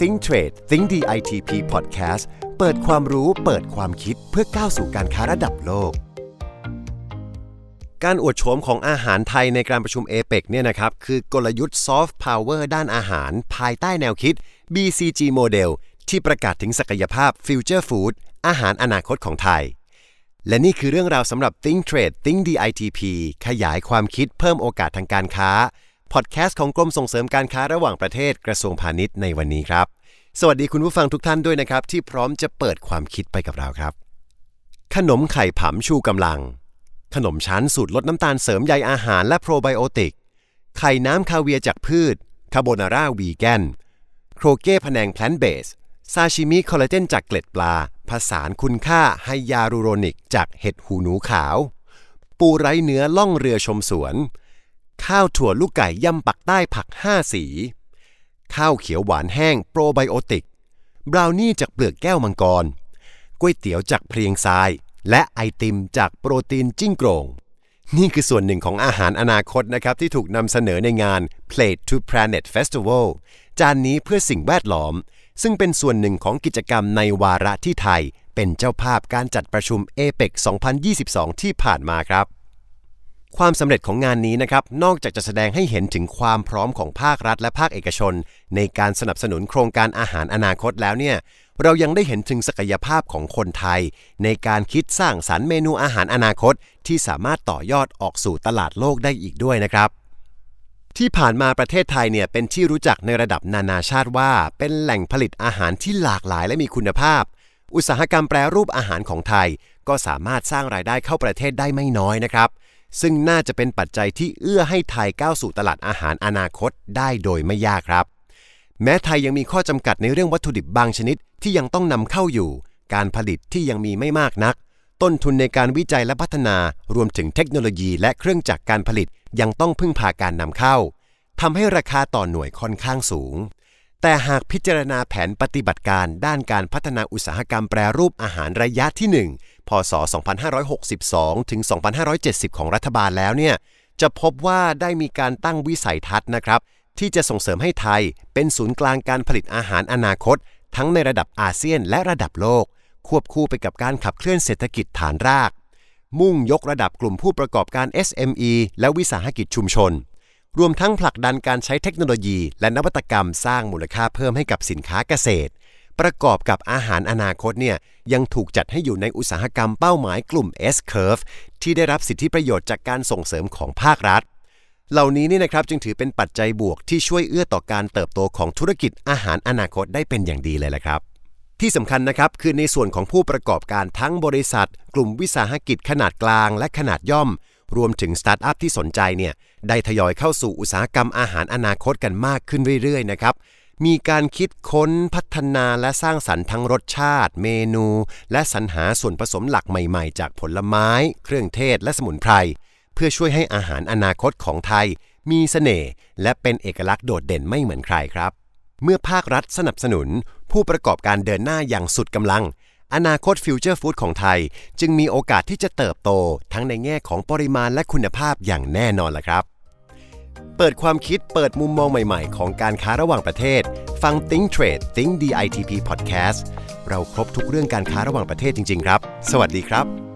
Think Trade Think DITP Podcast เปิดความรู้เปิดความคิดเพื่อก้าวสู่การค้าระดับโลก การอวดโฉมของอาหารไทยในการประชุมเอเปกเนี่ยนะครับ คือกลยุทธ์ Soft Power ด้านอาหาร ภายใต้แนวคิด BCG Model ที่ประกาศถึงศักยภาพ Future Food อาหารอนาคตของไทย และนี่คือเรื่องราวสำหรับ Think Trade Think DITP ขยายความคิดเพิ่มโอกาสทางการค้า พอดแคสต์ของกรมส่งเสริมการค้าระหว่างประเทศกระทรวงพาณิชย์ในวันนี้ครับ สวัสดีคุณผู้ฟังทุกท่านด้วยนะครับ ที่พร้อมจะเปิดความคิดไปกับเราครับ ขนมไข่ผำชูกำลัง ขนมชั้นสูตรลดน้ำตาลเสริมใยอาหารและโปรไบโอติก ไข่น้ำคาเวียจากพืช คาโบนาร่าวีแกน โครเก้พะแนงแพลนเบส ซาชิมิคอลลาเจนจากเกล็ดปลา ผสานคุณค่าไฮยาลูโรนิก จากเห็ดหูหนูขาว ปูไร้เนื้อล่องเรือชมสวน ข้าวถั่วลูกไก่ยำปักใต้ผักห้าสี ข้าวเขียวหวานแห้งโปรไบโอติก บราวนี่จากเปลือกแก้วมังกรก๋วยเตี๋ยวจากเพลียงทราย และไอติมจากโปรตีนจิ้งโกรงนี่คือส่วนหนึ่งของอาหารอนาคตนะครับ ที่ถูกนำเสนอในงาน Plate to Planet Festival จานนี้เพื่อสิ่งแวดล้อม ซึ่งเป็นส่วนหนึ่งของกิจกรรมในวาระที่ไทย เป็นเจ้าภาพการจัดประชุม APEC 2022 ที่ผ่านมาครับ ความสำเร็จของงานนี้นะครับ นอกจากจะแสดงให้เห็นถึงความพร้อมของภาครัฐและภาคเอกชน ในการสนับสนุนโครงการอาหารอนาคตแล้วเนี่ย เรายังได้เห็นถึงศักยภาพของคนไทย ในการคิดสร้างสรรค์เมนูอาหารอนาคต ที่สามารถต่อยอดออกสู่ตลาดโลกได้อีกด้วยนะครับ ที่ผ่านมาประเทศไทยเนี่ยเป็นที่รู้จักในระดับนานาชาติว่า เป็นแหล่งผลิตอาหารที่หลากหลายและมีคุณภาพ อุตสาหกรรมแปรรูปอาหารของไทย ก็สามารถสร้างรายได้เข้าประเทศได้ไม่น้อยนะครับ ซึ่งน่าจะเป็นปัจจัยที่เอื้อให้ไทยก้าวสู่ตลาดอาหารอนาคตได้โดยไม่ยากครับ แม้ไทยยังมีข้อจำกัดในเรื่องวัตถุดิบบางชนิดที่ยังต้องนำเข้าอยู่ การผลิตที่ยังมีไม่มากนัก ต้นทุนในการวิจัยและพัฒนารวมถึงเทคโนโลยีและเครื่องจักรการผลิตยังต้องพึ่งพาการนำเข้าทำให้ราคาต่อหน่วยค่อนข้างสูง แต่หากพิจารณาแผนปฏิบัติการด้านการพัฒนาอุตสาหกรรมแปรรูปอาหารระยะที่ 1 พศ 2562 ถึง 2570 ของรัฐบาลแล้วเนี่ยจะพบว่าได้มีการตั้งวิสัยทัศน์นะครับ ที่จะส่งเสริมให้ไทยเป็นศูนย์กลางการผลิตอาหารอนาคต ทั้งในระดับอาเซียนและระดับโลก ควบคู่ไปกับการขับเคลื่อนเศรษฐกิจฐานราก มุ่งยกระดับกลุ่มผู้ประกอบการ SME และวิสาหกิจชุมชน รวมทั้งผลักดันการใช้เทคโนโลยี และนวัตกรรมสร้างมูลค่าเพิ่มให้กับสินค้าเกษตร ประกอบกับอาหารอนาคตเนี่ยยังถูกจัดให้อยู่ในอุตสาหกรรมเป้าหมายกลุ่ม S-curve ที่ได้รับสิทธิประโยชน์จากการส่งเสริมของภาครัฐ เหล่านี้นี่นะครับจึงถือเป็นปัจจัยบวกที่ช่วยเอื้อต่อการเติบโตของธุรกิจอาหารอนาคตได้เป็นอย่างดีเลยแหละครับ ที่สำคัญนะครับคือในส่วนของผู้ประกอบการทั้งบริษัท กลุ่มวิสาหกิจขนาดกลาง และขนาดย่อม รวมถึงสตาร์ทอัพที่สนใจเนี่ยได้ทยอยเข้าสู่อุตสาหกรรมอาหารอนาคตกันมากขึ้นเรื่อยๆนะครับ มีการคิดค้นพัฒนาและสร้างสรรค์ทั้งรสชาติ เมนู และสรรหาส่วนผสมหลักใหม่ๆ จากผลไม้ เครื่องเทศและสมุนไพร เพื่อช่วยให้อาหารอนาคตของไทย มีเสน่ห์และเป็นเอกลักษณ์โดดเด่นไม่เหมือนใครครับ เมื่อภาครัฐสนับสนุน ผู้ประกอบการเดินหน้าอย่างสุดกำลัง อนาคตฟิวเจอร์ฟู้ดของไทย จึงมีโอกาสที่จะเติบโต ทั้งในแง่ของปริมาณและคุณภาพอย่างแน่นอนล่ะครับ เปิดความคิดเปิดมุมมองใหม่ๆ ของการค้าระหว่างประเทศ ฟัง Think Trade Think DITP Podcast เราครบทุกเรื่องการค้าระหว่างประเทศจริง ๆ ครับ สวัสดีครับ